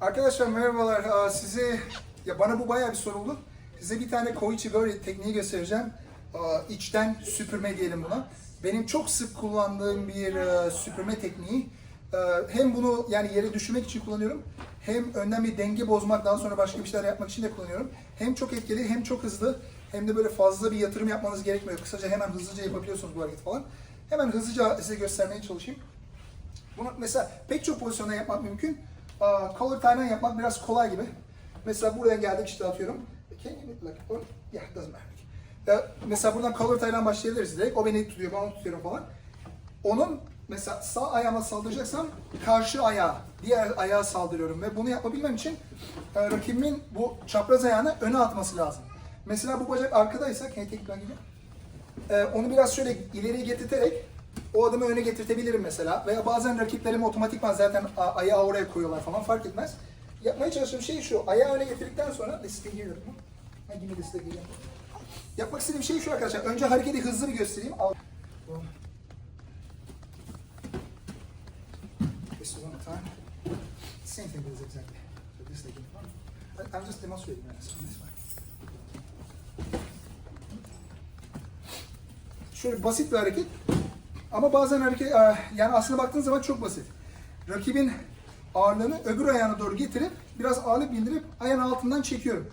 Arkadaşlar merhabalar. Size ya bana bu bayağı bir soruldu. Size bir tane koichi böyle tekniği göstereceğim. İçten süpürme diyelim buna. Benim çok sık kullandığım bir e, süpürme tekniği. Hem bunu yani yere düşürmek için kullanıyorum. Hem önden bir denge bozmak, daha sonra başka bir şeyler yapmak için de kullanıyorum. Hem çok etkili, hem çok hızlı, hem de böyle fazla bir yatırım yapmanız gerekmiyor. Kısaca hemen hızlıca yapabiliyorsunuz bu hareketi falan. Hemen hızlıca size göstermeye çalışayım. Bunu mesela pek çok pozisyonda yapmak mümkün. Aa, collar tie'den yapmak biraz kolay gibi. Mesela buradan geldik işte atıyorum. Can you like, or, yeah, doesn't matter. Mesela buradan collar tie'den başlayabiliriz direkt. O beni tutuyor, ben onu tutuyorum falan. Onun mesela sağ ayağıma saldıracaksam karşı ayağa, diğer ayağa saldırıyorum ve bunu yapabilmem için e, rakibimin bu çapraz ayağını öne atması lazım. Mesela bu bacak arkadaysa, can you take it? Ee, onu biraz şöyle ileriye getirterek o adımı öne getirtebilirim mesela. Veya bazen rakiplerim otomatikman zaten ayağı oraya koyuyorlar falan fark etmez. Yapmaya çalıştığım şey şu, ayağı öne getirdikten sonra, thing here, ha, this thing here. Yapmak istediğim şey şu arkadaşlar, önce hareketi hızlı bir göstereyim. Al- This is one time. Same thing is exactly. So this thing in front. I- I'm just demonstrating this on this one. Şöyle basit bir hareket. Ama bazen hareket, e, yani aslında baktığınız zaman çok basit. Rakibin ağırlığını öbür ayağına doğru getirip biraz ağırlık bildirip ayağın altından çekiyorum.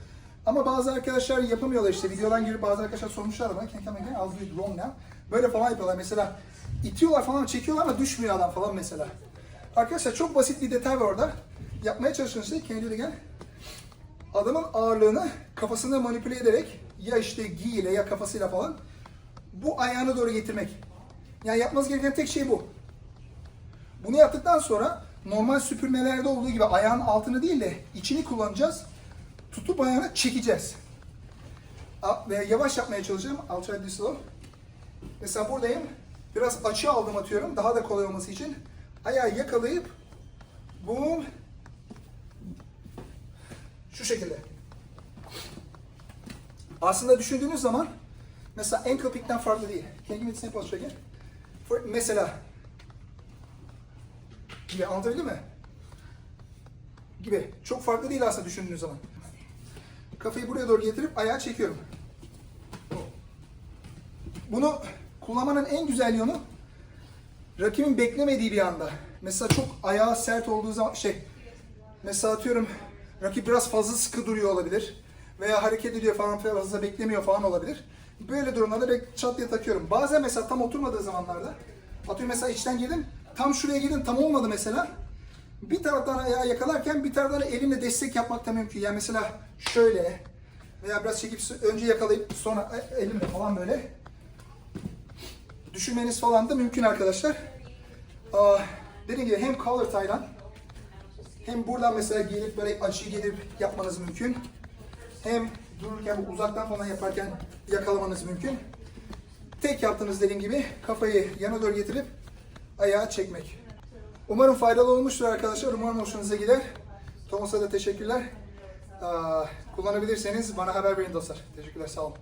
Ama bazı arkadaşlar yapamıyorlar işte videodan girip bazı arkadaşlar sormuşlar da bana again, I'll do it wrong now. Böyle falan yapıyorlar mesela itiyorlar falan çekiyorlar ama düşmüyor adam falan mesela. Arkadaşlar çok basit bir detay var orada. Yapmaya çalıştığınız şey it again? Adamın ağırlığını kafasında manipüle ederek ya işte gi ile ya kafasıyla falan bu ayağına doğru getirmek. Yani yapmanız gereken tek şey bu. Bunu yaptıktan sonra normal süpürmelerde olduğu gibi ayağın altını değil de içini kullanacağız. Tutup ayağını çekeceğiz. Ve yavaş yapmaya çalışacağım. This slow. Mesela buradayım. Biraz açı aldım atıyorum. Daha da kolay olması için. Ayağı yakalayıp boom şu şekilde. Aslında düşündüğünüz zaman mesela ankle pick'ten farklı değil. Can you give me the same? Mesela gibi anlatabildim mi? Gibi. Çok farklı değil aslında düşündüğünüz zaman. Kafayı buraya doğru getirip ayağa çekiyorum. Bunu kullanmanın en güzel yolu rakibin beklemediği bir anda. Mesela çok ayağı sert olduğu zaman şey mesela atıyorum rakip biraz fazla sıkı duruyor olabilir veya hareket ediyor falan fazla beklemiyor falan olabilir. Böyle durumlarda direkt çat diye takıyorum. Bazen mesela tam oturmadığı zamanlarda atıyorum mesela içten girdim tam şuraya girdim tam olmadı mesela. Bir taraftan ayağı yakalarken bir taraftan elimle destek yapmak da mümkün. Yani mesela şöyle veya biraz çekip önce yakalayıp sonra elimle falan böyle düşünmeniz falan da mümkün arkadaşlar. Aa, dediğim gibi hem collar tie'dan hem buradan mesela gelip böyle açı gelip yapmanız mümkün. Hem dururken uzaktan falan yaparken yakalamanız mümkün. Tek yaptığınız dediğim gibi kafayı yana doğru getirip ayağa çekmek. Umarım faydalı olmuştur arkadaşlar. Umarım hoşunuza gider. Thomas'a da teşekkürler. Kullanabilirseniz bana haber verin dostlar. Teşekkürler, sağ olun.